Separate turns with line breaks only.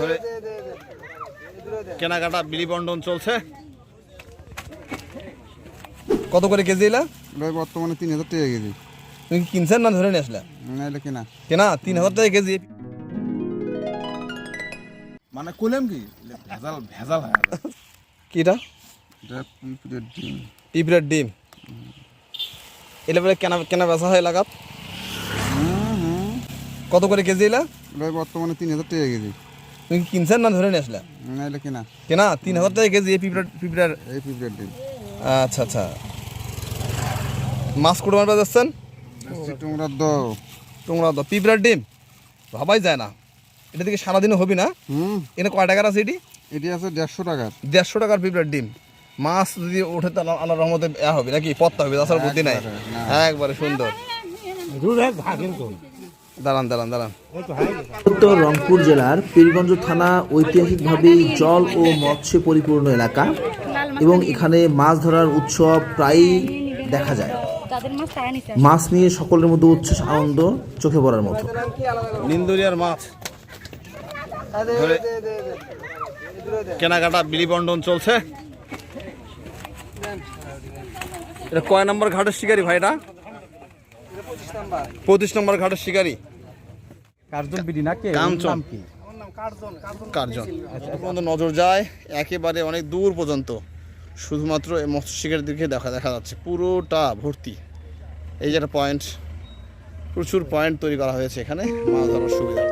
ধরে কেনাকাটা বিলি বন্টন চলছে। কত করে কেজি এলা?
ভাই বর্তমানে তিন হাজার টাকা কেজি।
তুমি কি কিনছেন না ধরে নিয়ে আসলে?
নাইলে কিনা।
কেনা তিন হাজার টাকা কেজি।
মানে কইলাম কি ভেজাল ভেজাল হয়।
কিটা
এটা? পিঁপড়ের ডিম।
এলে বলে কেনা কেনা বেচা হয় লাগাত কত করে কেজি এলা?
ভাই বর্তমানে তিন হাজার টাকা কেজি।
তুমি কিনছেন না ধরে নিয়ে আসলে?
নাইলে কিনা।
কেনা? তিন হাজার টাকা কেজি এই পিঁপড়ের পিঁপড়ের
এই পিঁপড়ের ডিম।
আচ্ছা আচ্ছা। মাছ কুড়ো মারবে যাচ্ছেন?
তোমরা দাও
তোমরা তো পিঁপড়ার ডিম? ভাবাই যায় না। এটা থেকে সারাদিনও হবি না?
হুম।
এখানে কয় টাকার আছে এটি?
এটি আছে দেড়শো টাকার।
দেড়শো টাকার পিঁপড়ার ডিম। মাছ যদি ওঠে তো আল্লাহ রহমতে হবে নাকি? পত্তা হবে তাছাড়া বুদ্ধি নাই। একবারে সুন্দর। দাঁড়ান দাঁড়ান দাঁড়ান।
উত্তর রংপুর জেলার পীরগঞ্জ থানা ঐতিহাসিকভাবেই জল ও মৎস্য পরিপূর্ণ এলাকা এবং এখানে মাছ ধরার উৎসব প্রায়ই দেখা যায়।
মাছ তারা নিতে
মাছ নিয়ে সকলের মধ্যে উচ্ছ্বাস আনন্দ চোখে পড়ার মতো।
নিন্দুরিয়ার মাছ। কেনাকাটা বিলি বন্টন চলছে। এটা কয় নম্বর ঘাটের শিকারি ভাইটা পঁচিশ নম্বর। ঘাটের শিকারি।
কার্জন বিডি না কে?
কাঞ্চন।
কি?
কার্জন পর্যন্ত নজর যায় একেবারে অনেক দূর পর্যন্ত। শুধুমাত্র এই মৎস্য শিকারের দিকে দেখা দেখা যাচ্ছে। পুরোটা ভর্তি। এই যে একটা পয়েন্ট প্রচুর পয়েন্ট তৈরি করা হয়েছে এখানে। মাছ ধরার সুবিধা।